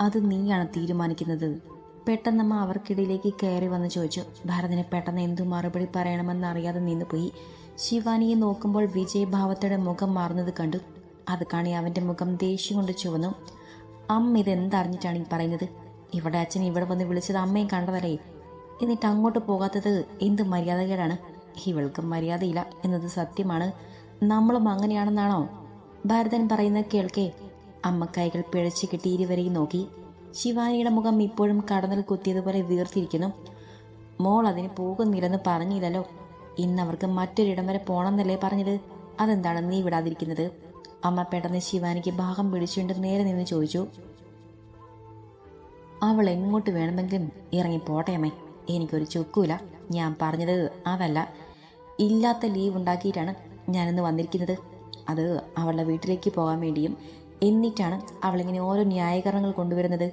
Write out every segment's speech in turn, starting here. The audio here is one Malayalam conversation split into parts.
അത് നീയാണ് തീരുമാനിക്കുന്നത്. പെട്ടെന്നമ്മ അവർക്കിടയിലേക്ക് കയറി വന്ന് ചോദിച്ചു ഭരതന് പെട്ടെന്ന് എന്തു മറുപടി പറയണമെന്ന് അറിയാതെ നിന്നുപോയി ശിവാനിയെ നോക്കുമ്പോൾ വിജയഭാവത്തോടെ മുഖം മാറുന്നത് കണ്ടു. അത് കാണി അവന്റെ മുഖം ദേഷ്യം കൊണ്ട് ചുവന്നു. അമ്മ ഇതെന്തറിഞ്ഞിട്ടാണ് ഈ പറയുന്നത്? ഇവിടെ അച്ഛൻ ഇവിടെ വന്ന് വിളിച്ചത് അമ്മയും കണ്ടതല്ലേ? എന്നിട്ട് അങ്ങോട്ട് പോകാത്തത് എന്ത് മര്യാദകേടാണ്? ഇവൾക്ക് മര്യാദയില്ല എന്നത് സത്യമാണ്. നമ്മളും അങ്ങനെയാണെന്നാണോ? ഭരതൻ പറയുന്നത് കേൾക്കേ. അമ്മ കൈകൾ പിഴച്ചു കെട്ടി ഇരുവരെയും നോക്കി. ശിവാനിയുടെ മുഖം ഇപ്പോഴും കടന്നൽ കുത്തിയതുപോലെ വീർത്തിരിക്കുന്നു. മോൾ അതിന് പോകുന്നില്ലെന്ന് പറഞ്ഞില്ലല്ലോ. ഇന്ന് അവർക്ക് മറ്റൊരിടം വരെ പോണമെന്നല്ലേ പറഞ്ഞത്? അതെന്താണ് നീ വിടാതിരിക്കുന്നത്? അമ്മ പെട്ടെന്ന് ശിവാനിക്ക് ഭാഗം പിടിച്ചുകൊണ്ട് നേരെ നിന്ന് ചോദിച്ചു. അവൾ എങ്ങോട്ട് വേണമെങ്കിലും ഇറങ്ങി പോട്ടെ അമ്മേ. എനിക്കൊരു ചൊക്കൂല. ഞാൻ പറഞ്ഞത് അതല്ല. ഇല്ലാത്ത ലീവ് ഉണ്ടാക്കിയിട്ടാണ് ഞാനിന്ന് വന്നിരിക്കുന്നത്. അത് അവളുടെ വീട്ടിലേക്ക് പോകാൻ വേണ്ടിയും എന്നിട്ടാണ് അവളിങ്ങനെ ഓരോ ന്യായീകരണങ്ങൾ കൊണ്ടുവരുന്നത്.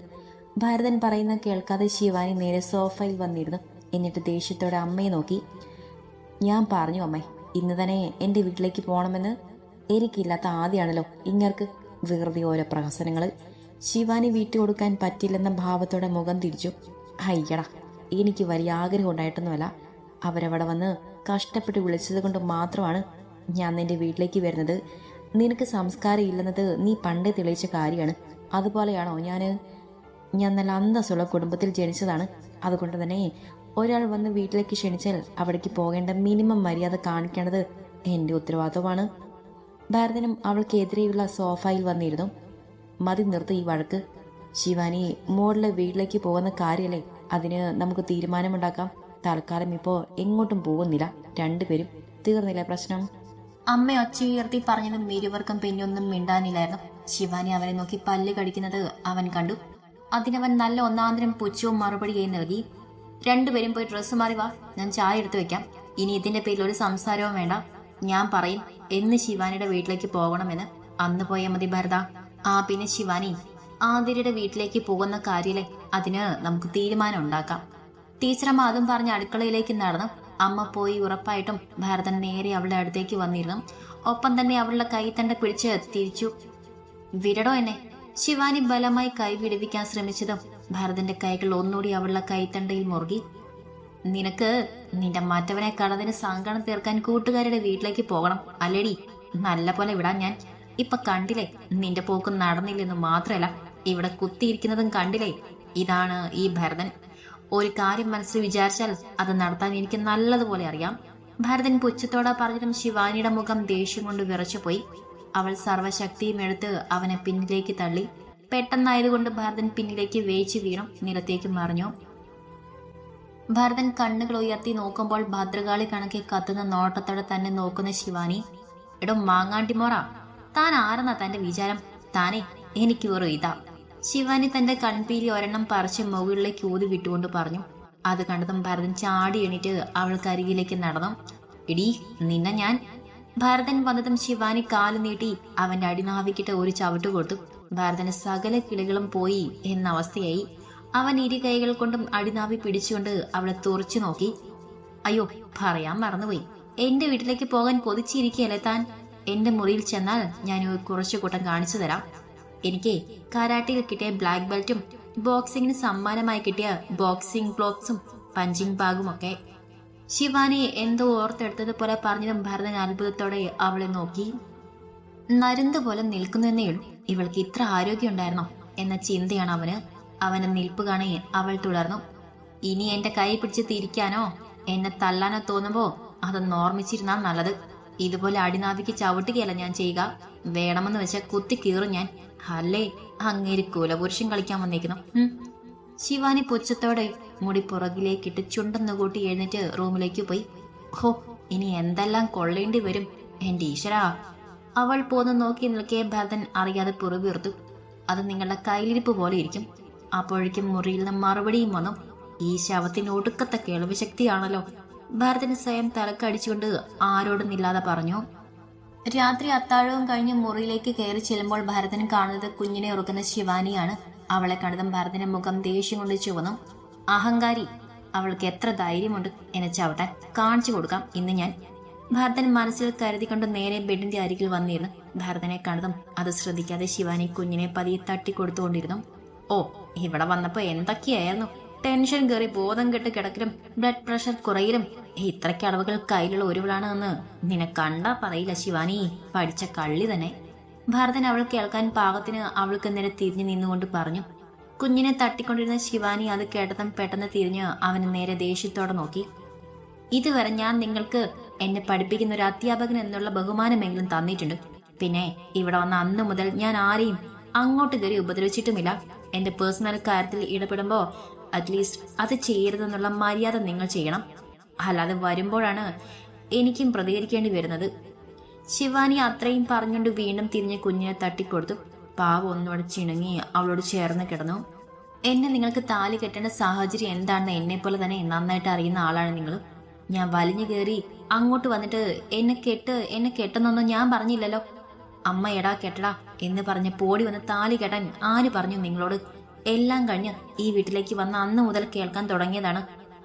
ഭരതൻ പറയുന്ന കേൾക്കാതെ ശിവാനി നേരെ സോഫയിൽ വന്നിരുന്നു. എന്നിട്ട് ദേഷ്യത്തോടെ അമ്മയെ നോക്കി. ഞാൻ പറഞ്ഞു അമ്മേ ഇന്ന് തന്നെ എന്റെ വീട്ടിലേക്ക് പോകണമെന്ന് എനിക്കില്ലാത്ത ആദ്യമാണല്ലോ ഇങ്ങർക്ക് വെറുതെ ഓരോ പ്രഹസനങ്ങൾ ശിവാനി വീട്ടു കൊടുക്കാൻ പറ്റില്ലെന്ന ഭാവത്തോടെ മുഖം തിരിച്ചു. അയ്യടാ എനിക്ക് വലിയ ആഗ്രഹം ഉണ്ടായിട്ടൊന്നുമല്ല. അവരവിടെ വന്ന് കഷ്ടപ്പെട്ട് വിളിച്ചത് കൊണ്ട് മാത്രമാണ് ഞാൻ നിന്റെ വീട്ടിലേക്ക് വരുന്നത്. നിനക്ക് സംസ്കാരം ഇല്ലെന്നത് നീ പണ്ടേ തെളിയിച്ച കാര്യമാണ്. അതുപോലെയാണോ? ഞാൻ ഞാൻ നല്ല അന്തസ്സുള്ള കുടുംബത്തിൽ ജനിച്ചതാണ്. അതുകൊണ്ട് തന്നെ ഒരാൾ വന്ന് വീട്ടിലേക്ക് ക്ഷണിച്ചാൽ അവിടേക്ക് പോകേണ്ട മിനിമം മര്യാദ കാണിക്കേണ്ടത് എന്റെ ഉത്തരവാദിത്വമാണ്. ഭാരതനും അവൾക്കെതിരെയുള്ള സോഫയിൽ വന്നിരുന്നു. മതി നിർത്ത് ഈ വഴക്ക്. ശിവാനി മോളിലെ വീട്ടിലേക്ക് പോകുന്ന കാര്യമല്ലേ അതിന് നമുക്ക് തീരുമാനമുണ്ടാക്കാം. തൽക്കാലം ഇപ്പോൾ എങ്ങോട്ടും പോകുന്നില്ല. രണ്ടുപേരും. തീർന്നില്ല പ്രശ്നം? അമ്മ ഒച്ചയുയർത്തി പറഞ്ഞതും ഇരുവർക്കും പിന്നൊന്നും മിണ്ടാനില്ലായിരുന്നു. ശിവാനി അവനെ നോക്കി പല്ല് കടിക്കുന്നത് അവൻ കണ്ടു. അതിനവൻ നല്ല ഒന്നാന്തരം പുച്ഛവും മറുപടിയായി നൽകി രണ്ടുപേരും പോയി ഡ്രസ്സ് മാറി വാ ഞാൻ ചായ എടുത്തു വെക്കാം. ഇനി ഇതിന്റെ പേരിൽ ഒരു സംസാരവും വേണ്ട. ഞാൻ പറയും എന്ന് ശിവാനിയുടെ വീട്ടിലേക്ക് പോകണമെന്ന്. അന്ന് പോയ മതി ഭരത. ആ പിന്നെ ശിവാനി ആതിരയുടെ വീട്ടിലേക്ക് പോകുന്ന കാര്യല്ലേ അതിന് നമുക്ക് തീരുമാനം ഉണ്ടാക്കാം. ടീച്ചറമ്മ അതും പറഞ്ഞ് അടുക്കളയിലേക്ക് നടന്നു. അമ്മ പോയി ഉറപ്പായിട്ടും ഭരതൻ നേരെ അവളുടെ അടുത്തേക്ക് വന്നിരുന്നു. ഒപ്പം തന്നെ അവളുടെ കൈ തണ്ട പിടിച്ച് തിരിച്ചു. വിരടോ എന്നെ. ശിവാനി ബലമായി കൈ വിടുവിക്കാൻ ശ്രമിച്ചതും ഭരതന്റെ കൈകൾ ഒന്നുകൂടി അവളുടെ കൈത്തണ്ടയിൽ മുറുകി. നിനക്ക് നിന്റെ മറ്റവനെ കടതിന് സങ്കടം തീർക്കാൻ കൂട്ടുകാരുടെ വീട്ടിലേക്ക് പോകണം. അല്ലേടി? നല്ല പോലെ വിടാൻ ഞാൻ. ഇപ്പൊ കണ്ടില്ലേ? നിന്റെ പോക്ക് നടന്നില്ലെന്ന് മാത്രമല്ല ഇവിടെ കുത്തിയിരിക്കുന്നതും കണ്ടില്ലേ? ഇതാണ് ഈ ഭരതൻ. ഒരു കാര്യം മനസ്സിൽ വിചാരിച്ചാൽ അത് നടത്താൻ എനിക്ക് നല്ലതുപോലെ അറിയാം. ഭരതൻ പുച്ഛത്തോടെ പറഞ്ഞതും ശിവാനിയുടെ മുഖം ദേഷ്യം കൊണ്ട് വിറച്ചുപോയി അവൾ സർവശക്തിയും എടുത്ത് അവനെ പിന്നിലേക്ക് തള്ളി. പെട്ടെന്നായതുകൊണ്ട് ഭരതൻ പിന്നിലേക്ക് വേച്ചു വീണു നിലത്തേക്ക് മറിഞ്ഞു. ഭരതൻ കണ്ണുകൾ ഉയർത്തി നോക്കുമ്പോൾ ഭദ്രകാളി കണക്കെ കത്തുന്ന നോട്ടത്തോടെ തന്നെ നോക്കുന്ന ശിവാനി എടോ മാങ്ങാണ്ടിമോറ താൻ ആരെന്നാ തന്റെ വിചാരം? താനേ എനിക്ക് വെറും ഇതാ. ശിവാനി തന്റെ കൺപീലി ഒരെണ്ണം പറിച്ച് മുകളിലേക്ക് ഊതി വിട്ടുകൊണ്ട് പറഞ്ഞു അത് കണ്ടതും ഭരതൻ ചാടി എണീറ്റ് അവൾക്ക് അരികിലേക്ക് നടന്നു. ഇടീ നിന്നെ ഞാൻ. ഭരതൻ വന്നതും ശിവാനി കാലു നീട്ടി അവന്റെ അടിനാവിക്കിട്ട് ഒരു ചവിട്ട് കൊടുത്തു. ഭരതന് സകല കിളികളും പോയി എന്ന അവസ്ഥയായി. അവൻ ഇരു കൈകൾ കൊണ്ടും അടിനാവി പിടിച്ചുകൊണ്ട് അവളെ തുറച്ചു നോക്കി. അയ്യോ പറയാൻ മറന്നുപോയി. എന്റെ വീട്ടിലേക്ക് പോകാൻ കൊതിച്ചിരിക്കുകയല്ലേ താൻ? എന്റെ മുറിയിൽ ചെന്നാൽ ഞാൻ കുറച്ചു കൂട്ടം കാണിച്ചു തരാം. എനിക്ക് കരാട്ടയിൽ കിട്ടിയ ബ്ലാക്ക് ബെൽറ്റും ബോക്സിങ്ങിന് സമ്മാനമായി കിട്ടിയ ബോക്സിംഗ് ഗ്ലോബ്സും പഞ്ചിങ് ബാഗും ഒക്കെ. ശിവാനി എന്തോ ഓർത്തെടുത്തതുപോലെ പറഞ്ഞതും ഭരതൻ അത്ഭുതത്തോടെ അവളെ നോക്കി. നരുന്ത് പോലെ നിൽക്കുന്നെന്നേ ഉള്ളൂ. ഇവൾക്ക് ഇത്ര ആരോഗ്യം ഉണ്ടായിരുന്നോ എന്ന ചിന്തയാണ് അവന്. അവനെ നിൽപ്പ് കാണി അവൾ തുടർന്നു. ഇനി എന്റെ കൈ പിടിച്ച് തിരിക്കാനോ എന്നെ തല്ലാനോ തോന്നുമ്പോ അതൊന്ന് ഓർമ്മിച്ചിരുന്നാൽ നല്ലത്. ഇതുപോലെ അടിനാവിക്ക് ചവിട്ടുകയല്ല ഞാൻ ചെയ്യുക. വേണമെന്ന് വെച്ചാൽ കുത്തി കീറും ഞാൻ. അല്ലേ അങ്ങേര് കുലപുരുഷൻ കളിക്കാൻ വന്നേക്കുന്നു. ശിവാനി പുച്ഛത്തോടെ മുടി പുറകിലേക്കിട്ട് ചുണ്ടെന്ന് കൂട്ടി എഴുന്നേറ്റ് റൂമിലേക്ക് പോയി. ഹോ ഇനി എന്തെല്ലാം കൊള്ളേണ്ടി വരും എന്റെ ഈശ്വരാ. അവൾ പോന്ന് നോക്കി നിൽക്കേ ഭരതൻ അറിയാതെ പുറവീർത്തു അത് നിങ്ങളുടെ കയ്യിലിരിപ്പ് പോലെ ഇരിക്കും. അപ്പോഴേക്കും മുറിയിൽ നിന്ന് മറുപടിയും വന്നു. ഈ ശവത്തിന് ഒടുക്കത്തെ കേൾവി ശക്തിയാണല്ലോ. ഭരതന് സ്വയം തലക്കടിച്ചുകൊണ്ട് ആരോടും ഇല്ലാതെ പറഞ്ഞു. രാത്രി അത്താഴവും കഴിഞ്ഞ് മുറിയിലേക്ക് കയറി ചെല്ലുമ്പോൾ ഭരതൻ കാണുന്നത് കുഞ്ഞിനെ ഉറക്കുന്ന ശിവാനിയാണ്. അവളെ കണ്ടതും ഭരതന്റെ മുഖം ദേഷ്യം കൊണ്ട് ചുവന്നു അഹങ്കാരി അവൾക്ക് എത്ര ധൈര്യമുണ്ട് എന്നെ ചവിട്ടാൻ. കാണിച്ചു കൊടുക്കാം ഇന്ന് ഞാൻ. ഭരതൻ മനസ്സിൽ കരുതിക്കൊണ്ട് നേരെ ബെഡിന്റെ അരികിൽ വന്നിരുന്നു. ഭരതനെ കണ്ടതും അത് ശ്രദ്ധിക്കാതെ ശിവാനി കുഞ്ഞിനെ പതിയെ തട്ടിക്കൊടുത്തുകൊണ്ടിരുന്നു. ഓ ഇവിടെ വന്നപ്പോ എന്തൊക്കെയായിരുന്നു? ടെൻഷൻ കയറി ബോധം കെട്ട് കിടക്കലും ബ്ലഡ് പ്രഷർ കുറയിലും ഇത്രയ്ക്ക് അടവുകൾ കയ്യിലുള്ള ഒരുവളാണ് എന്ന് നിന്നെ കണ്ടാ പറയില്ല ശിവാനി. പഠിച്ച കള്ളി തന്നെ. ഭരതൻ അവൾ കേൾക്കാൻ പാകത്തിന് അവൾക്ക് നേരെ തിരിഞ്ഞു നിന്നുകൊണ്ട് പറഞ്ഞു കുഞ്ഞിനെ തട്ടിക്കൊണ്ടിരുന്ന ശിവാനി അത് കേട്ടതും പെട്ടെന്ന് തിരിഞ്ഞ് അവന് നേരെ ദേഷ്യത്തോടെ നോക്കി. ഇതുവരെ ഞാൻ നിങ്ങൾക്ക് എന്നെ പഠിപ്പിക്കുന്ന ഒരു അധ്യാപകൻ എന്നുള്ള ബഹുമാനമെങ്കിലും തന്നിട്ടുണ്ട്. പിന്നെ ഇവിടെ വന്ന അന്ന് മുതൽ ഞാൻ ആരെയും അങ്ങോട്ട് കയറി ഉപദ്രവിച്ചിട്ടുമില്ല. എന്റെ പേഴ്സണൽ കാര്യത്തിൽ ഇടപെടുമ്പോ അറ്റ്ലീസ്റ്റ് അത് ചെയ്യരുതെന്നുള്ള മര്യാദ നിങ്ങൾ ചെയ്യണം. അല്ലാതെ വരുമ്പോഴാണ് എനിക്കും പ്രതികരിക്കേണ്ടി വരുന്നത്. ശിവാനി അത്രയും പറഞ്ഞുകൊണ്ട് വീണ്ടും തിരിഞ്ഞ് കുഞ്ഞിനെ തട്ടിക്കൊടുത്തു. പാവം ഒന്നുകൂടെ ചിണുങ്ങി അവളോട് ചേർന്ന് കിടന്നു. എന്നെ നിങ്ങൾക്ക് താലി കെട്ടേണ്ട സാഹചര്യം എന്താണെന്ന് എന്നെ പോലെ തന്നെ നന്നായിട്ട് അറിയുന്ന ആളാണ് നിങ്ങൾ ഞാൻ വലിഞ്ഞു കയറി അങ്ങോട്ട് വന്നിട്ട് എന്നെ കെട്ട് എന്നെ കെട്ടെന്നൊന്നും ഞാൻ പറഞ്ഞില്ലല്ലോ. അമ്മ എടാ കെട്ടടാ എന്ന് പറഞ്ഞ് പോടി വന്ന് താലി കെട്ടാൻ ആര് പറഞ്ഞു നിങ്ങളോട്? എല്ലാം കഴിഞ്ഞ് ഈ വീട്ടിലേക്ക് വന്ന അന്ന് മുതൽ കേൾക്കാൻ തുടങ്ങിയതാണ്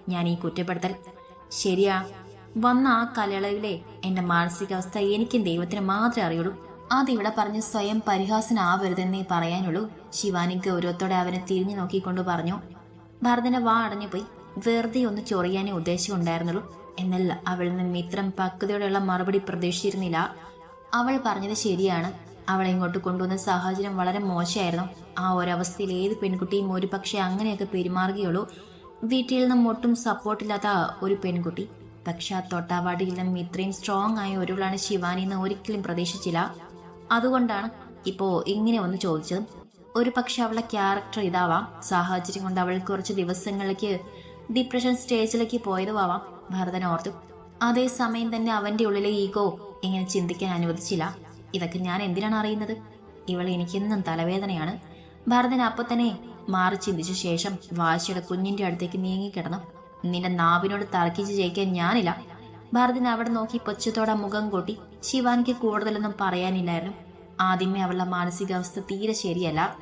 ഞാൻ ഈ കുറ്റപ്പെടുത്തൽ. ശരിയാ വന്ന ആ കലയളവിലെ എന്റെ മാനസികാവസ്ഥ എനിക്കും ദൈവത്തിന് മാത്രമേ അറിയുള്ളൂ. അതിവിടെ പറഞ്ഞ് സ്വയം പരിഹാസനാവരുതെന്നേ പറയാനുള്ളൂ. ശിവാനി ഗൗരവത്തോടെ അവനെ തിരിഞ്ഞു നോക്കിക്കൊണ്ട് പറഞ്ഞു ഭരതന്റെ വാ അടഞ്ഞു പോയി. വെറുതെ ഒന്ന് ചൊറിയാനേ ഉദ്ദേശം ഉണ്ടായിരുന്നുള്ളൂ. എന്നല്ല അവളിൽ നിന്നും ഇത്രം പക്വതയോടെയുള്ള മറുപടി പ്രതീക്ഷിച്ചിരുന്നില്ല. അവൾ പറഞ്ഞത് ശരിയാണ്. അവളെ ഇങ്ങോട്ട് കൊണ്ടുവന്ന സാഹചര്യം വളരെ മോശമായിരുന്നു. ആ ഒരവസ്ഥയിൽ ഏത് പെൺകുട്ടിയും ഒരു പക്ഷേ അങ്ങനെയൊക്കെ പെരുമാറുകയുള്ളൂ. വീട്ടിൽ നിന്നും ഒട്ടും സപ്പോർട്ടില്ലാത്ത ഒരു പെൺകുട്ടി. പക്ഷെ ആ തൊട്ടാവാടിയിൽ നിന്നും ഇത്രയും സ്ട്രോങ് ആയ ഒരുവളാണ് ശിവാനി എന്ന് ഒരിക്കലും പ്രതീക്ഷിച്ചില്ല. അതുകൊണ്ടാണ് ഇപ്പോ ഇങ്ങനെ ഒന്ന് ചോദിച്ചത്. ഒരു പക്ഷെ അവളെ ക്യാരക്ടർ ഇതാവാം. സാഹചര്യം കൊണ്ട് അവൾ കുറച്ച് ദിവസങ്ങളിലേക്ക് ഡിപ്രഷൻ സ്റ്റേജിലേക്ക് പോയതും ആവാം ഭരതൻ ഓർത്തു അതേസമയം തന്നെ അവന്റെ ഉള്ളിലെ ഈഗോ ഇങ്ങനെ ചിന്തിക്കാൻ അനുവദിച്ചില്ല. ഇതൊക്കെ ഞാൻ എന്തിനാണ് അറിയുന്നത്? ഇവൾ എനിക്കെന്നും തലവേദനയാണ്. ഭരതൻ അപ്പൊ തന്നെ മാറി ചിന്തിച്ച ശേഷം വാശിയുടെ കുഞ്ഞിന്റെ അടുത്തേക്ക് നീങ്ങിക്കിടന്നു നിന്റെ നാവിനോട് തർക്കിച്ച് ജയിക്കാൻ ഞാനില്ല. ഭരതൻ അവിടെ നോക്കി പൊച്ചത്തോടെ മുഖം കൂട്ടി. ശിവാനിക്ക് കൂടുതലൊന്നും പറയാനില്ലായിരുന്നു. ആദ്യമേ അവളുടെ മാനസികാവസ്ഥ തീരെ ശരിയല്ല.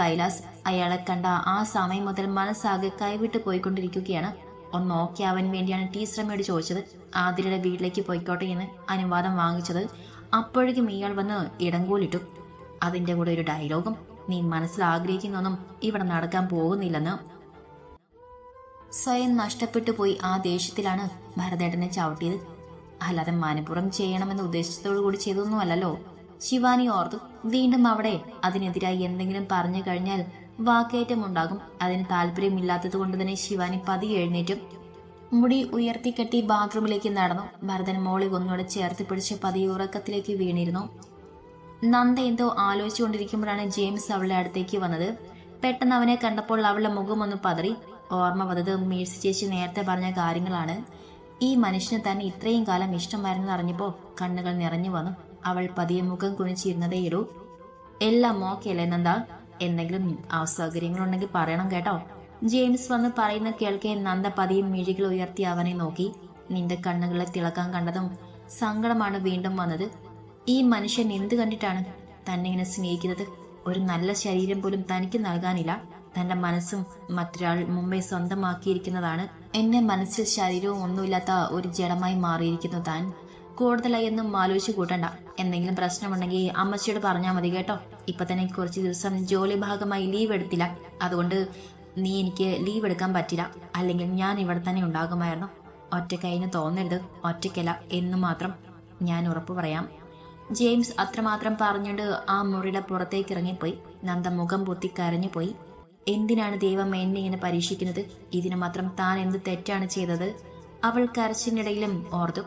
കൈലാസ് അയാളെ കണ്ട ആ സമയം മുതൽ മനസ്സാകെ കൈവിട്ട് പോയിക്കൊണ്ടിരിക്കുകയാണ്. ഒന്ന് നോക്കി അവൻ വേണ്ടിയാണ് ടീച്ചറമ്മയോട് ചോദിച്ചത്. ആതിരയുടെ വീട്ടിലേക്ക് പോയിക്കോട്ടെ എന്ന് അനുവാദം വാങ്ങിച്ചത്. അപ്പോഴേക്കും ഇയാൾ വന്ന് ഇടങ്കോലിട്ടു അതിന്റെ കൂടെ ഒരു ഡയലോഗും നീ മനസ്സിൽ ആഗ്രഹിക്കുന്നൊന്നും ഇവിടെ നടക്കാൻ പോകുന്നില്ലെന്ന്. സ്വയം നഷ്ടപ്പെട്ടു പോയി ആ ദേഷ്യത്തിലാണ് ഭരതേട്ടനെ ചവിട്ടിയത്. അല്ലാതെ മനഃപുറം ചെയ്യണമെന്ന് ഉദ്ദേശത്തോടു കൂടി ചെയ്തൊന്നുമല്ലല്ലോ ശിവാനി ഓർത്തു വീണ്ടും അവിടെ അതിനെതിരായി എന്തെങ്കിലും പറഞ്ഞു കഴിഞ്ഞാൽ വാക്കേറ്റമുണ്ടാകും. അതിന് താല്പര്യമില്ലാത്തത് കൊണ്ട് തന്നെ ശിവാനി പതിയെ എഴുന്നേറ്റും. മുടി ഉയർത്തിക്കെട്ടി ബാത്റൂമിലേക്ക് നടന്നു. ഭരതൻ മോളി ഒന്നുകൂടെ ചേർത്ത് പിടിച്ച് പതിയെ ഉറക്കത്തിലേക്ക് വീണിരുന്നു. നന്ദ എന്തോ ആലോചിച്ചുകൊണ്ടിരിക്കുമ്പോഴാണ് ജെയിംസ് അവളുടെ അടുത്തേക്ക് വന്നത്. പെട്ടെന്ന് അവനെ കണ്ടപ്പോൾ അവളുടെ മുഖം ഒന്ന് പതറി. ഓർമ്മ വന്നത് മേഴ്സി ചേച്ചി നേരത്തെ പറഞ്ഞ കാര്യങ്ങളാണ്. ഈ മനുഷ്യന് തന്നെ ഇത്രയും കാലം ഇഷ്ടമായിരുന്നു അറിഞ്ഞപ്പോൾ കണ്ണുകൾ നിറഞ്ഞു വന്നു. അവൾ പതിയെ മുഖം കുനിച്ചിരുന്നതേയുള്ളൂ എല്ലാം ഓക്കെയല്ലേ നന്ദ? എന്തെങ്കിലും അസൗകര്യങ്ങളുണ്ടെങ്കിൽ പറയണം കേട്ടോ. ജെയിംസ് വന്ന് പറയുന്ന കേൾക്കെ നന്ദ പതിയും മിഴികൾ ഉയർത്തി അവനെ നോക്കി. നിന്റെ കണ്ണുകളെ തിളക്കാൻ കണ്ടതും സങ്കടമാണ് വീണ്ടും വന്നത്. ഈ മനുഷ്യൻ എന്ത് കണ്ടിട്ടാണ് തന്നെ ഇങ്ങനെ സ്നേഹിക്കുന്നത്? ഒരു നല്ല ശരീരം പോലും തനിക്ക് നൽകാനില്ല. തന്റെ മനസ്സും മറ്റൊരാൾ മുമ്പേ സ്വന്തമാക്കിയിരിക്കുന്നതാണ്. എന്നെ മനസ്സിൽ ശരീരവും ഒന്നുമില്ലാത്ത ഒരു ജഡമായി മാറിയിരിക്കുന്നു താൻ. കൂടുതലായി ഒന്നും ആലോചിച്ച് കൂട്ടണ്ട. എന്തെങ്കിലും പ്രശ്നമുണ്ടെങ്കിൽ അമ്മച്ചിയോട് പറഞ്ഞാൽ മതി കേട്ടോ. ഇപ്പൊ തന്നെ കുറച്ച് ദിവസം ജോലി ഭാഗമായി ലീവ് എടുത്തില്ല. അതുകൊണ്ട് നീ എനിക്ക് ലീവ് എടുക്കാൻ പറ്റില്ല. അല്ലെങ്കിൽ ഞാൻ ഇവിടെ തന്നെ ഉണ്ടാകുമായിരുന്നു. ഒറ്റക്കൈന്ന് തോന്നരുത്. ഒറ്റയ്ക്കല്ല എന്ന് മാത്രം ഞാൻ ഉറപ്പ് പറയാം. ജെയിംസ് അത്രമാത്രം പറഞ്ഞുകൊണ്ട് ആ മുറിയുടെ പുറത്തേക്ക് ഇറങ്ങിപ്പോയി നന്ദ മുഖം പൊത്തി കരഞ്ഞുപോയി. എന്തിനാണ് ദൈവം എന്നെ ഇങ്ങനെ പരീക്ഷിക്കുന്നത്? ഇതിനു മാത്രം താൻ എന്ത് തെറ്റാണ് ചെയ്തത്? അവൾ കരച്ചിനിടയിലും ഓർത്തു.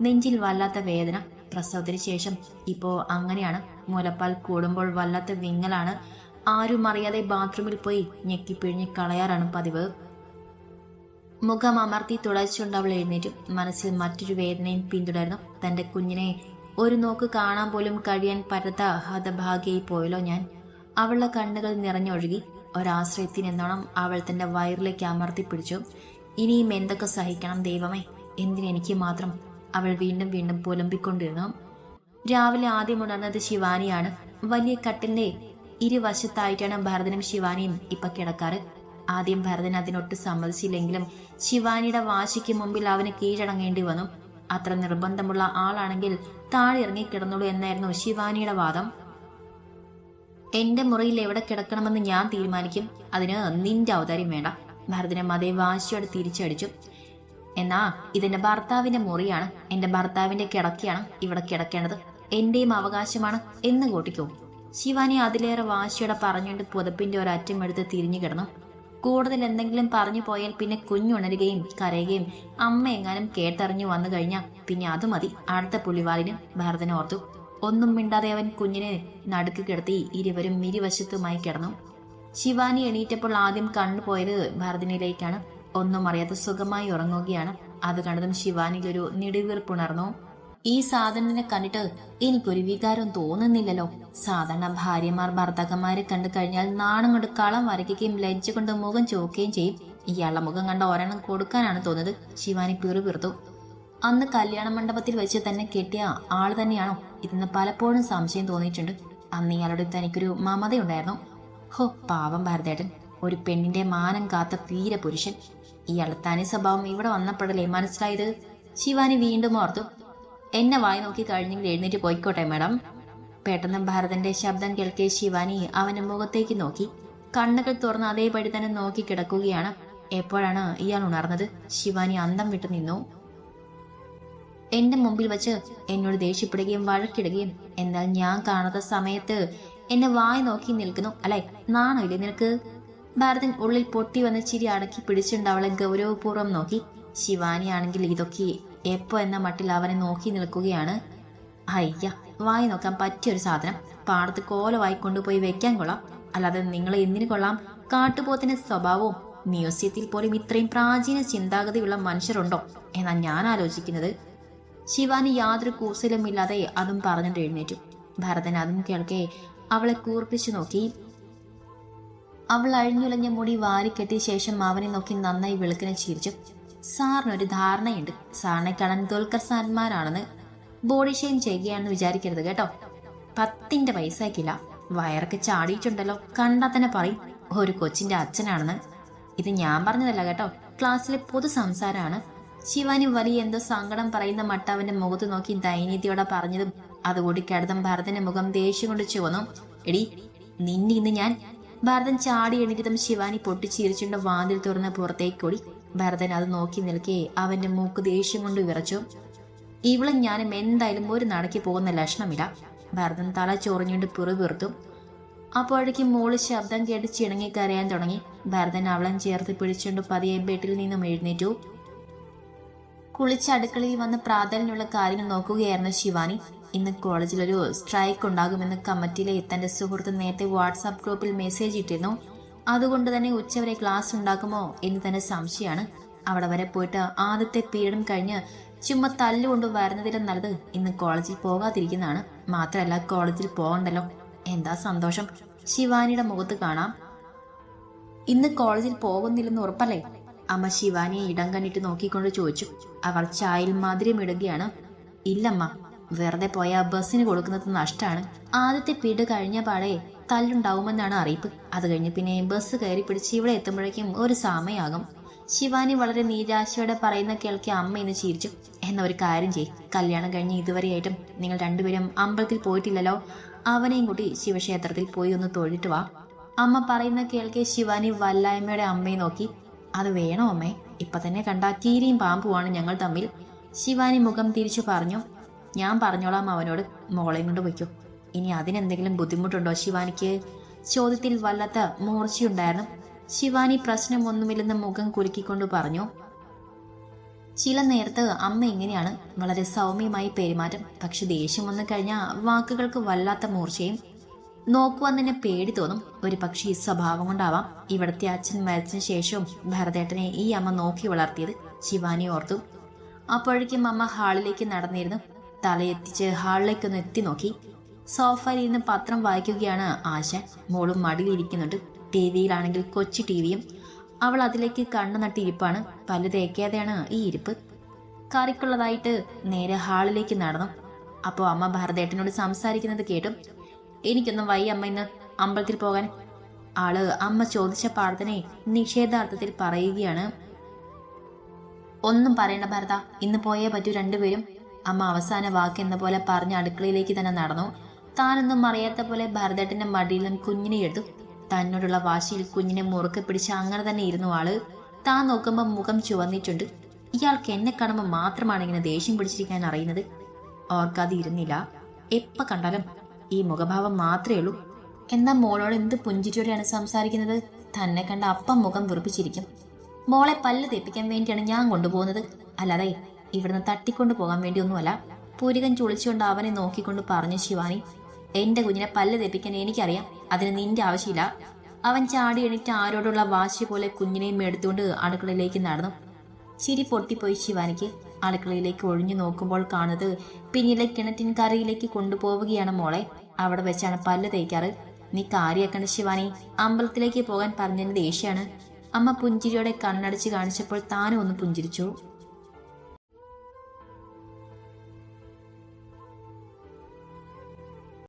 നെഞ്ചിൽ വല്ലാത്ത വേദന. പ്രസവത്തിന് ശേഷം ഇപ്പോ അങ്ങനെയാണ്. മുലപ്പാൽ കൂടുമ്പോൾ വല്ലാത്ത വിങ്ങലാണ്. ആരും അറിയാതെ ബാത്റൂമിൽ പോയി ഞെക്കിപ്പിഴിഞ്ഞ് കളയാറാണ് പതിവ്. മുഖം അമർത്തി തുടച്ചുകൊണ്ട് അവൾ എഴുന്നേറ്റു. മനസ്സിൽ മറ്റൊരു വേദനയും പിന്തുടർന്നു. തന്റെ കുഞ്ഞിനെ ഒരു നോക്ക് കാണാൻ പോലും കഴിയാൻ പറ്റാത്ത ഹതഭാഗ്യയിൽ പോയല്ലോ ഞാൻ. അവളുടെ കണ്ണുകൾ നിറഞ്ഞൊഴുകി ഒരാശ്രയത്തിനെന്നോണം അവൾ തന്റെ വയറിലേക്ക് അമർത്തി പിടിച്ചു. ഇനിയും എന്തൊക്കെ സഹിക്കണം ദൈവമേ? എന്തിനെനിക്ക് മാത്രം അവൾ വീണ്ടും വീണ്ടും പുലമ്പിക്കൊണ്ടിരുന്നു? രാവിലെ ആദ്യം ഉണർന്നത് ശിവാനിയാണ്. വലിയ കട്ടിന്റെ ഇരുവശത്തായിട്ടാണ് ഭരതനും ശിവാനിയും ഇപ്പൊ കിടക്കാറ്. ആദ്യം ഭരതൻ അതിനൊട്ട് സമ്മതിച്ചില്ലെങ്കിലും ശിവാനിയുടെ വാശിക്ക് മുമ്പിൽ അവന് കീഴടങ്ങേണ്ടി വന്നു. അത്ര നിർബന്ധമുള്ള ആളാണെങ്കിൽ താഴെ ഇറങ്ങി കിടന്നുള്ളൂ എന്നായിരുന്നു ശിവാനിയുടെ വാദം. എന്റെ മുറിയിൽ എവിടെ കിടക്കണമെന്ന് ഞാൻ തീരുമാനിക്കും. അതിന് നിന്റെ അവതാരം വേണ്ട ഭരതനെ മതേ വാശിയോടെ തിരിച്ചടിച്ചു. എന്നാ ഇതെന്റെ ഭർത്താവിന്റെ മുറിയാണ്. എന്റെ ഭർത്താവിന്റെ കിടക്കയാണ് ഇവിടെ കിടക്കേണ്ടത്. എന്റെയും അവകാശമാണ് എന്ന് കൂട്ടിക്കോ. ശിവാനി അതിലേറെ വാശിയോടെ പറഞ്ഞുകൊണ്ട് പുതപ്പിന്റെ ഒരറ്റം എടുത്ത് തിരിഞ്ഞു കിടന്നു. കൂടുതൽ എന്തെങ്കിലും പറഞ്ഞു പോയാൽ പിന്നെ കുഞ്ഞുണരുകയും കരയുകയും അമ്മ എങ്ങാനും കേട്ടറിഞ്ഞു വന്നു കഴിഞ്ഞാൽ പിന്നെ അത് മതി. അടുത്ത പുള്ളിവാളിന് ഭരതനെ ഓർത്തു. ഒന്നും മിണ്ടാതെ അവൻ കുഞ്ഞിനെ നടുക്ക് കിടത്തി ഇരുവരും ഇരുവശത്തുമായി കിടന്നു. ശിവാനി എണീറ്റപ്പോൾ ആദ്യം കണ്ണുപോയത് ഭരതനിലേക്കാണ്. ഒന്നും അറിയാതെ സുഖമായി ഉറങ്ങുകയാണ്. അത് കണ്ടതും ശിവാനിയിലൊരു നെടുവീർപ്പുണർന്നു. ഈ സാധനത്തിനെ കണ്ടിട്ട് എനിക്കൊരു വികാരം തോന്നുന്നില്ലല്ലോ. സാധാരണ ഭാര്യമാർ ഭർത്താക്കന്മാരെ കണ്ടു കഴിഞ്ഞാൽ നാണം കൊണ്ട് കളം വരയ്ക്കുകയും ലജ്ജ കൊണ്ട് മുഖം ചോക്കുകയും ചെയ്യും. ഇയാളുടെ മുഖം കണ്ട ഒരെണ്ണം കൊടുക്കാനാണ് തോന്നുന്നത്. ശിവാനി പിറുപിറുത്തു അന്ന് കല്യാണ മണ്ഡപത്തിൽ വെച്ച് തന്നെ കെട്ടിയ ആൾ തന്നെയാണോ? ഇതെന്ന് പലപ്പോഴും സംശയം തോന്നിയിട്ടുണ്ട്. അന്ന് ഇയാളുടെ തനിക്കൊരു മമതയുണ്ടായിരുന്നു. ഹോ പാവം ഭാരതേട്ടൻ. ഒരു പെണ്ണിന്റെ മാനം കാത്ത വീരപുരുഷൻ. ഇയാളുടെ തനി സ്വഭാവം ഇവിടെ വന്നപ്പോഴല്ലേ മനസ്സിലായത്? ശിവാനി വീണ്ടും ഓർത്തു. എന്നെ വായി നോക്കി കഴിഞ്ഞെങ്കിൽ എഴുന്നേറ്റ് പോയിക്കോട്ടെ മാഡം. പെട്ടെന്ന് ഭരതന്റെ ശബ്ദം കേൾക്കേ ശിവാനി അവന്റെ മുഖത്തേക്ക് നോക്കി. കണ്ണുകൾ തുറന്ന് അതേപടി തന്നെ നോക്കി കിടക്കുകയാണ്. എപ്പോഴാണ് ഇയാൾ ഉണർന്നത്? ശിവാനി അന്തം വിട്ടു നിന്നു. എന്റെ മുമ്പിൽ വച്ച് എന്നോട് ദേഷ്യപ്പെടുകയും വഴക്കിടുകയും എന്നാൽ ഞാൻ കാണാത്ത സമയത്ത് എന്നെ വായി നോക്കി നിൽക്കുന്നു. അല്ലെ? നാണോ ഇല്ലേ നിനക്ക്? ഭാരതൻ ഉള്ളിൽ പൊട്ടി വന്ന ചിരി അടക്കി പിടിച്ചുകൊണ്ട് അവളെ ഗൗരവപൂർവം നോക്കി. ശിവാനിയാണെങ്കിൽ ഇതൊക്കെ എപ്പോ എന്ന മട്ടിൽ അവനെ നോക്കി നിൽക്കുകയാണ്. അയ്യ വായി നോക്കാൻ പറ്റിയൊരു സാധനം. പാടത്ത് കോലമായി കൊണ്ടുപോയി വെക്കാൻ കൊള്ളാം. അല്ലാതെ നിങ്ങൾ എന്തിനു കൊള്ളാം? കാട്ടുപോത്തിന്റെ സ്വഭാവവും മ്യൂസിയത്തിൽ പോലും ഇത്രയും പ്രാചീന ചിന്താഗതിയുള്ള മനുഷ്യരുണ്ടോ എന്നാ ഞാൻ ആലോചിക്കുന്നത്. ശിവാനി യാതൊരു കൂസലുമില്ലാതെ അതും പറഞ്ഞിട്ട് എഴുന്നേറ്റു. ഭരതൻ അതും കേൾക്കെ അവളെ കൂർപ്പിച്ചു നോക്കി. അവൾ അഴിഞ്ഞുലഞ്ഞ മുടി വാരിക്കെട്ടിയ ശേഷം അവനെ നോക്കി നന്നായി വെളുക്കിനെ ചിരിച്ചു. സാറിനൊരു ധാരണയുണ്ട്. സാറിനെ കാണാൻ ദുൽഖർ സാൻമാരാണെന്ന് ബോഡി ഷെയിം ചെയ്യുകയാണെന്ന് വിചാരിക്കരുത് കേട്ടോ. പത്തിന്റെ പൈസ പൈസയ്ക്കില്ല. വയറൊക്കെ ചാടിയിട്ടുണ്ടല്ലോ. കണ്ടാ തന്നെ പറയും ഒരു കൊച്ചിന്റെ അച്ഛനാണെന്ന്. ഇത് ഞാൻ പറഞ്ഞതല്ല കേട്ടോ. ക്ലാസ്സിലെ പൊതു സംസാരമാണ്. ശിവാനി വലിയ എന്തോ സങ്കടം പറയുന്ന മട്ട അവന്റെ മുഖത്ത് നോക്കി ദൈനീതിയോടെ പറഞ്ഞതും അതുകൂടി കിടന്നും ഭരതന്റെ മുഖം ദേഷ്യം കൊണ്ട് ചുവന്നു. എടി നിന്നിന്ന് ഞാൻ ഭരതൻ ചാടി എണീറ്റതും ശിവാനി പൊട്ടിച്ചിരിച്ചുകൊണ്ട് വാതിൽ തുറന്ന് പുറത്തേക്ക് ഓടി. ഭരതൻ അത് നോക്കി നിൽക്കെ അവന്റെ മൂക്ക് ദേഷ്യം കൊണ്ട് വിറച്ചു. ഇവളും ഞാനും എന്തായാലും ഒരു നടക്ക് പോകുന്ന ലക്ഷണമില്ല ഭരതൻ തല ചൊറിഞ്ഞുകൊണ്ട് പിറുപിറുത്തു. അപ്പോഴേക്കും മോൾ ശബ്ദം കേട്ട് ചിണങ്ങി കരയാൻ തുടങ്ങി. ഭരതൻ അവളെ ചേർത്ത് പിടിച്ചുകൊണ്ട് പതിയെ ബെട്ടിൽ നിന്നും എഴുന്നേറ്റു. കുളിച്ച് അടുക്കളയിൽ വന്ന് പ്രാതലിനുള്ള കാര്യങ്ങൾ നോക്കുകയായിരുന്നു ശിവാനി. ഇന്ന് കോളേജിൽ ഒരു സ്ട്രൈക്ക് ഉണ്ടാകുമെന്ന് കമ്മിറ്റിയിലെ തന്റെ സുഹൃത്ത് നേരത്തെ വാട്സാപ്പ് ഗ്രൂപ്പിൽ മെസ്സേജ് ഇട്ടിരുന്നു. അതുകൊണ്ട് തന്നെ ഉച്ചവരെ ക്ലാസ് ഉണ്ടാക്കുമോ എന്ന് തന്നെ സംശയമാണ്. അവിടെ വരെ പോയിട്ട് ആദ്യത്തെ പീരീഡും കഴിഞ്ഞ് ചുമ്മാ തല്ലുകൊണ്ട് വരുന്നതിലും നല്ലത് ഇന്ന് കോളേജിൽ പോകാതിരിക്കുന്നതാണ്. മാത്രമല്ല കോളേജിൽ പോകണ്ടല്ലോ. എന്താ സന്തോഷം. ശിവാനിയുടെ മുഖത്ത് കാണാം. ഇന്ന് കോളേജിൽ പോകുന്നില്ലെന്ന് ഉറപ്പല്ലേ? അമ്മ ശിവാനിയെ ഇടം കണ്ടിട്ട് നോക്കിക്കൊണ്ട് ചോദിച്ചു. അവർ ചായൽ മധുരം ഇടുകയാണ് ഇല്ലമ്മ വെറുതെ പോയ ബസ്സിന് കൊടുക്കുന്നത് നഷ്ടമാണ് ആദ്യത്തെ പീഡ് കഴിഞ്ഞ പാടെ തല്ലുണ്ടാവുമെന്നാണ് അറിയിപ്പ്. അത് കഴിഞ്ഞ് പിന്നെ ബസ് കയറി പിടിച്ച് ഇവിടെ എത്തുമ്പോഴേക്കും ഒരു സമയമാകും. ശിവാനി വളരെ നിരാശയോടെ പറയുന്ന കേൾക്കി അമ്മ ഇന്ന് ചിരിച്ചു. എന്ന ഒരു കാര്യം ചെയ് കല്യാണം കഴിഞ്ഞ് ഇതുവരെയായിട്ടും നിങ്ങൾ രണ്ടുപേരും അമ്പലത്തിൽ പോയിട്ടില്ലല്ലോ. അവനെയും കൂട്ടി ശിവക്ഷേത്രത്തിൽ പോയി ഒന്ന് തൊഴിട്ട് വാ. അമ്മ പറയുന്ന കേൾക്കെ ശിവാനി വല്ലായ്മയുടെ അമ്മയെ നോക്കി. അത് വേണോ അമ്മേ? ഇപ്പൊ തന്നെ കണ്ട കീരിയും പാമ്പുമാണ് ഞങ്ങൾ തമ്മിൽ. ശിവാനി മുഖം തിരിച്ചു പറഞ്ഞു. ഞാൻ പറഞ്ഞോളാം അവനോട്. മോളെയും കൊണ്ട് വയ്ക്കൂ ഇനി അതിനെന്തെങ്കിലും ബുദ്ധിമുട്ടുണ്ടോ ശിവാനിക്ക്? ചോദ്യത്തിൽ വല്ലാത്ത മൂർച്ചയുണ്ടായിരുന്നു. ശിവാനി പ്രശ്നമൊന്നുമില്ലെന്ന് മുഖം കുലുക്കിക്കൊണ്ട് പറഞ്ഞു. ചില നേരത്ത് അമ്മ ഇങ്ങനെയാണ് വളരെ സൗമ്യമായി പെരുമാറ്റം. പക്ഷെ ദേഷ്യം വന്നു കഴിഞ്ഞാൽ വാക്കുകൾക്ക് വല്ലാത്ത മൂർച്ചയും നോക്കുവാൻ തന്നെ പേടി തോന്നും. ഒരു പക്ഷേ ഈ സ്വഭാവം കൊണ്ടാവാം. ഇവിടുത്തെ അച്ഛൻ മരിച്ചതിന് ശേഷവും ഭരതേട്ടനെ ഈ അമ്മ നോക്കി വളർത്തിയത് ശിവാനി ഓർത്തു. അപ്പോഴേക്കും അമ്മ ഹാളിലേക്ക് നടന്നിരുന്നു. തലയെത്തിച്ച് ഹാളിലേക്കൊന്ന് എത്തി നോക്കി. സോഫയിൽ ഇരുന്ന് പത്രം വായിക്കുകയാണ് ആശ. മോളും മടിയിലിരിക്കുന്നുണ്ട്. ടി വിയിലാണെങ്കിൽ കൊച്ചു ടി വിയും. അവൾ അതിലേക്ക് കണ്ണു നട്ടിരിപ്പാണ് പല്ല് തേക്കാതെയാണ് ഈ ഇരിപ്പ്. കറിക്കുള്ളതായിട്ട് നേരെ ഹാളിലേക്ക് നടന്നു. അപ്പോൾ അമ്മ ഭരതേട്ടനോട് സംസാരിക്കുന്നത് കേട്ടു. എനിക്കൊന്നും വയ്യ അമ്മ ഇന്ന് അമ്പലത്തിൽ പോകാൻ. ആൾ അമ്മ ചോദിച്ച പാടത്തിനെ നിഷേധാർത്ഥത്തിൽ പറയുകയാണ്. ഒന്നും പറയണ്ട ഭരത. ഇന്ന് പോയേ പറ്റൂ രണ്ടുപേരും. അമ്മ അവസാന വാക്ക് എന്ന പോലെ പറഞ്ഞ് അടുക്കളയിലേക്ക് തന്നെ നടന്നു. താനൊന്നും അറിയാത്ത പോലെ ഭരതേട്ടന്റെ മടിയിൽ നിന്നും കുഞ്ഞിനെ എടുത്തു. തന്നോടുള്ള വാശിയിൽ കുഞ്ഞിനെ മുറുക്കെ പിടിച്ച് അങ്ങനെ തന്നെ ഇരുന്നു ആൾ. താൻ നോക്കുമ്പോൾ മുഖം ചുവന്നിട്ടുണ്ട്. ഇയാൾക്ക് എന്നെ കാണുമ്പോൾ മാത്രമാണ് ഇങ്ങനെ ദേഷ്യം പിടിച്ചിരിക്കാൻ അറിയുന്നത്. ഓർക്കാതെ ഇരുന്നില്ല. എപ്പ കണ്ടാലും ഈ മുഖഭാവം മാത്രമേ ഉള്ളൂ. എന്നാ മോളോട് എന്ത് പുഞ്ചിരിയോടെയാണ് സംസാരിക്കുന്നത്? തന്നെ കണ്ട അപ്പം മുഖം വെറുപ്പിച്ചിരിക്കും. മോളെ പല്ല് തെപ്പിക്കാൻ വേണ്ടിയാണ് ഞാൻ കൊണ്ടുപോകുന്നത്. അല്ലാതെ ഇവിടുന്ന് തട്ടിക്കൊണ്ടു പോകാൻ വേണ്ടിയൊന്നുമല്ല. പൂരികൻ ചുളിച്ചുകൊണ്ട് അവനെ നോക്കിക്കൊണ്ട് പറഞ്ഞു ശിവാനി എന്റെ കുഞ്ഞിനെ പല്ല് തെപ്പിക്കാൻ എനിക്കറിയാം. അതിന് നിന്റെ ആവശ്യമില്ല. അവൻ ചാടി എണീറ്റ് ആരോടുള്ള വാശി പോലെ കുഞ്ഞിനെയും എടുത്തുകൊണ്ട് അടുക്കളയിലേക്ക് നടന്നു. ചിരി പൊട്ടിപ്പോയി ശിവാനിക്ക്. അടുക്കളയിലേക്ക് ഒഴിഞ്ഞു നോക്കുമ്പോൾ കാണുന്നത് പിന്നിലെ കിണറ്റിൻ കരയിലേക്ക് കൊണ്ടുപോവുകയാണ് മോളെ. അവിടെ വെച്ചാണ് പല്ല് തേക്കാറ്. നീ കാര്യാക്കണ്ട ശിവാനി. അമ്പലത്തിലേക്ക് പോകാൻ പറഞ്ഞതിന് ദേഷ്യാണ് അമ്മ പുഞ്ചിരിയോടെ കണ്ണടച്ച് കാണിച്ചപ്പോൾ താനും ഒന്ന് പുഞ്ചിരിച്ചു.